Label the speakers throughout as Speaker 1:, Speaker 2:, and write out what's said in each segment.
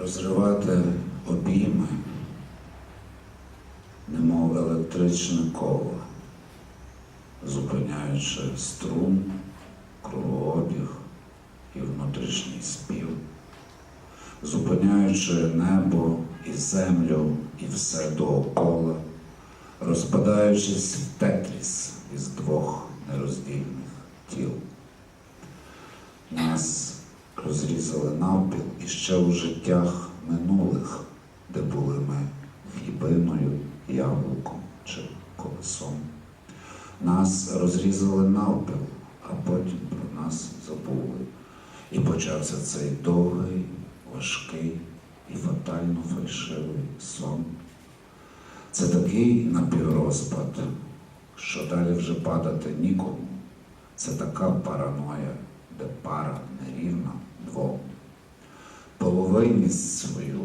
Speaker 1: розривати обійми, немов електричне коло, зупиняючи струм, кругообіг і внутрішній спів, зупиняючи небо і землю і все довкола, розпадаючись в тетріс із двох нероздільних тіл. Нас розрізали навпіл іще у життях минулих, де були ми хлібиною, яблуком чи колесом. Нас розрізали навпіл, а потім про нас забули. І почався цей довгий, важкий і фатально фальшивий сон. Це такий напіврозпад, що далі вже падати нікому. Це така параноя, де пара нерівна двом. Половинність свою,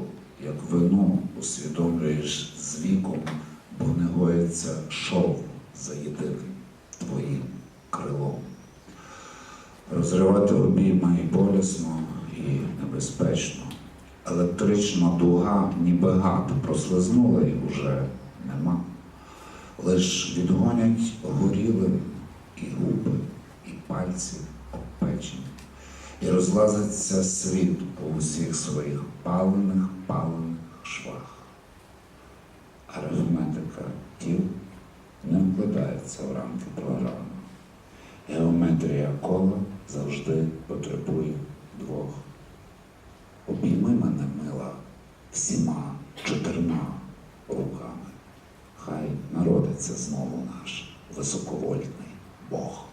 Speaker 1: як вину, усвідомлюєш з віком, бо не гоїться шов за єдиним твоїм крилом. Розривати обійма і болісно, і небезпечно. Електрична дуга, ніби гад, прослизнула і вже нема. Лиш відгонять горіли і губи, і пальці розлазиться світ у усіх своїх палених, палених швах. Арифметика тіл не вкладається в рамки програми. Геометрія кола завжди потребує двох. Обійми мене, мила, всіма чотирма руками. Хай народиться знову наш високовольтний Бог.